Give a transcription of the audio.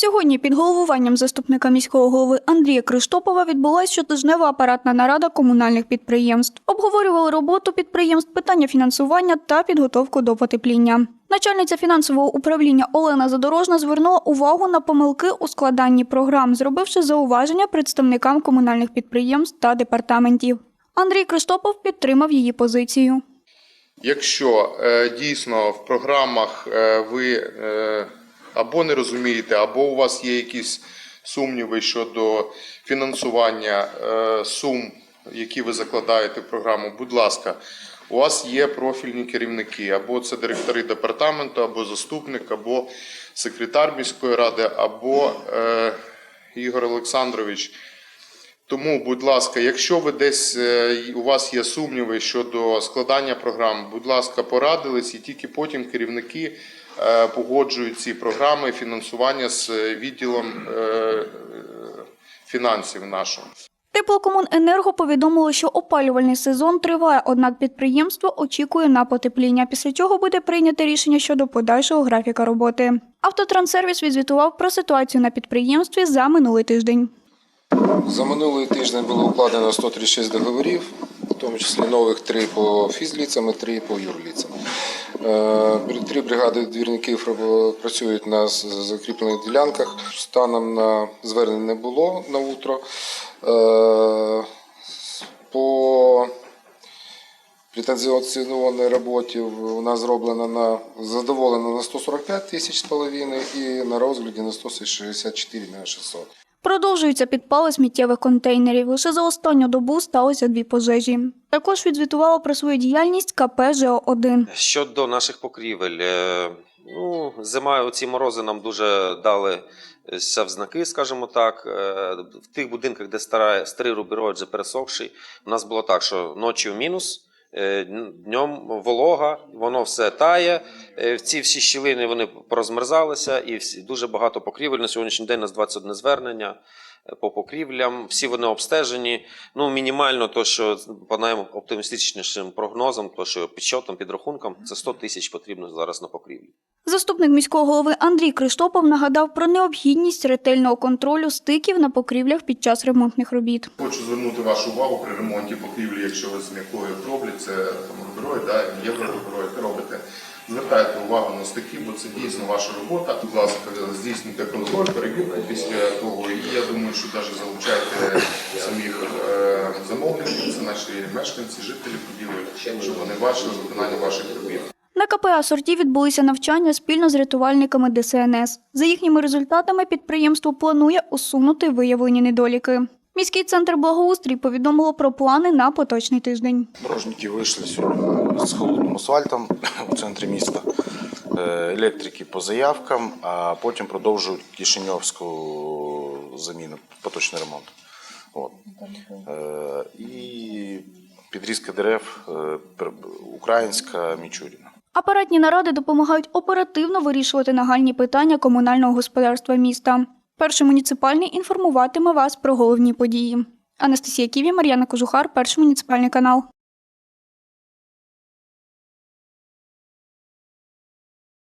Сьогодні під головуванням заступника міського голови Андрія Криштопова відбулася щотижнева апаратна нарада комунальних підприємств. Обговорювали роботу підприємств, питання фінансування та підготовку до потепління. Начальниця фінансового управління Олена Задорожна звернула увагу на помилки у складанні програм, зробивши зауваження представникам комунальних підприємств та департаментів. Андрій Криштопов підтримав її позицію. Якщо е, дійсно в програмах е, ви е, або не розумієте, або у вас є якісь сумніви щодо фінансування е, сум, які ви закладаєте в програму, будь ласка, у вас є профільні керівники, або це директори департаменту, або заступник, або секретар міської ради, або е, Ігор Олександрович. Тому, будь ласка, якщо ви десь е, у вас є сумніви щодо складання програм, будь ласка, порадились, і тільки потім керівники е, погоджують ці програми фінансування з відділом е, е, фінансів нашого. Теплокомуненерго повідомило, що опалювальний сезон триває, однак підприємство очікує на потепління, після чого буде прийнято рішення щодо подальшого графіка роботи. Автотранссервіс відзвітував про ситуацію на підприємстві за минулий тиждень. За минулий тиждень було укладено 136 договорів, в тому числі нових три по фізліцям і три по юрліцям. Е, Три бригади двірників працюють на закріплених ділянках. Станом на звернень не було на утро. Е, По претензіонній роботі у нас зроблено на задоволено на 145 тисяч з половиною і на розгляді на 164 на 600. Продовжуються підпали сміттєвих контейнерів. Лише за останню добу сталося дві пожежі. Також відзвітувало про свою діяльність КП ЖО-1. Щодо наших покрівель, е, ну, зима, оці морози нам дуже дали в знаки, скажімо так. Е, В тих будинках, де стара, старий рубіроїд вже пересохший, у нас було так, що ночі в мінус, днем волога, воно все тає. Е, Ці всі щілини вони порозмерзалися, і всі, дуже багато покрівель. На сьогоднішній день у нас 21 звернення е, по покрівлям. Всі вони обстежені. Ну, мінімально, то, що по найоптимістичнішим прогнозам, то що підсчотом, підрахункам, це 100 тисяч потрібно зараз на покрівлі. Заступник міського голови Андрій Криштопов нагадав про необхідність ретельного контролю стиків на покрівлях під час ремонтних робіт. Хочу звернути вашу увагу при ремонті покрівлі, якщо ви з м'якою роблять, це руберой, да, євроруберой роблите. Звертайте увагу на стихи, бо це дійсно ваша робота. Будь ласка, здійснюйте контроль, перевірку після того. І я думаю, що навіть залучайте самих е, замовників, це наші мешканці, жителі будівель, щоб вони бачили виконання ваших робіт. На КП «Асорті» відбулися навчання спільно з рятувальниками ДСНС. За їхніми результатами підприємство планує усунути виявлені недоліки. Міський центр благоустрій повідомило про плани на поточний тиждень. Дорожники вийшли сьогодні з холодним асфальтом у центрі міста. Е, Електрики по заявкам, а потім продовжують Кишиньовську заміну, поточний ремонт. От. Е, І підрізка дерев е, українська Мічуріна. Апаратні наради допомагають оперативно вирішувати нагальні питання комунального господарства міста. Перший муніципальний інформуватиме вас про головні події. Анастасія Ківі, Мар'яна Кожухар, перший муніципальний канал.